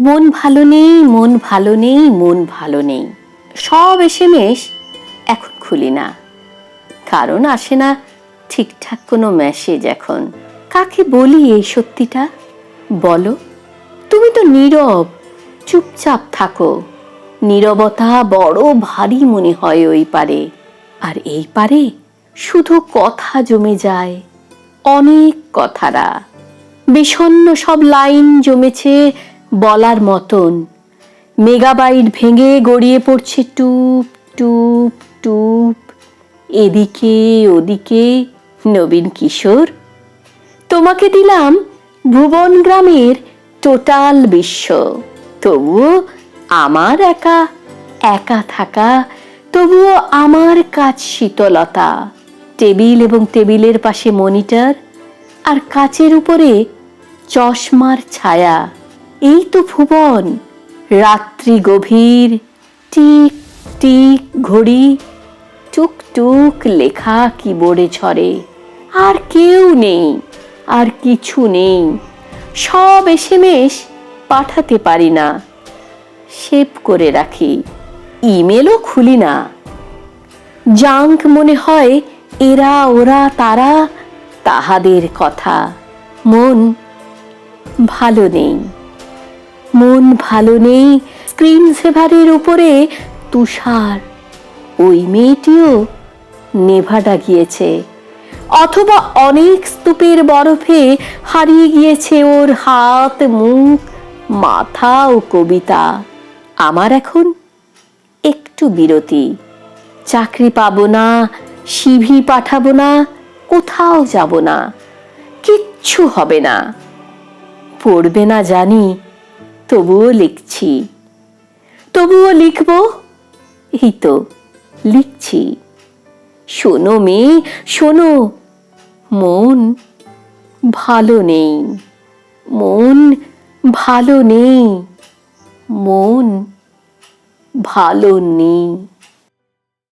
মন ভালো নেই, মন ভালো নেই, মন ভালো নেই। সব এসে এসএমএস এখন খুলি না। কারণ আসে না ঠিকঠাক কোনো মেসেজ এখন। কাকে বলি এই সত্যিটা? বলো। তুমি তো নীরব, চুপচাপ থাকো। নীরবতা বড় ভারী মনে হয় ওই পারে। আর এই পারে শুধু কথা জমে যায়, অনেক কথারা। বিষণ্ণ সব লাইন জমেছে বলার মতন। মেগাবাইট ভেঙে গড়িয়ে পড়ছে টুপ টুপ টুপ। এদিকে, ওদিকে, নবীন কিশোর। তোমাকে দিলাম ভুবন গ্রামের টোটাল বিশ্ব। তবুও আমার একা একা থাকা, তবুও আমার কাজ শীতলতা। টেবিল এবং টেবিলের পাশে মনিটর আর কাচের উপরে চশমার ছায়া। এই তো ভুবন। রাত্রি গভীর, টিক টিক ঘড়ি, টুক টুক লেখা কিবোর্ডে ঝরে আর কেউ নেই, আর কিছু নেই। সব এসএমএস পাঠাতে পারি না। সেভ করে রাখি। ইমেলও খুলি না। জাঙ্ক মনে হয় এরা, ওরা, তারা তাহাদের কথা। মন ভালো নেই। মন ভালো নেই স্ক্রিন সেভারের উপরে তুষার। ওই মেয়েটিও নেভাডা গিয়েছে। অথবা অনেক স্তূপের বরফে হারিয়ে গিয়েছে ওর হাত, মুখ, মাথা ও কবিতা। আমার এখন একটু বিরতি। চাকরি পাবো না, সিভি পাঠাবো না, কোথাও যাব না। কিচ্ছু হবে না। পড়বে না জানি তবুও লিখছি। তবুও লিখব? এই তো, লিখছি। শোনো মেয়ে, শোনো। মন ভালো নেই। মন ভালো নেই। মন ভালো নেই।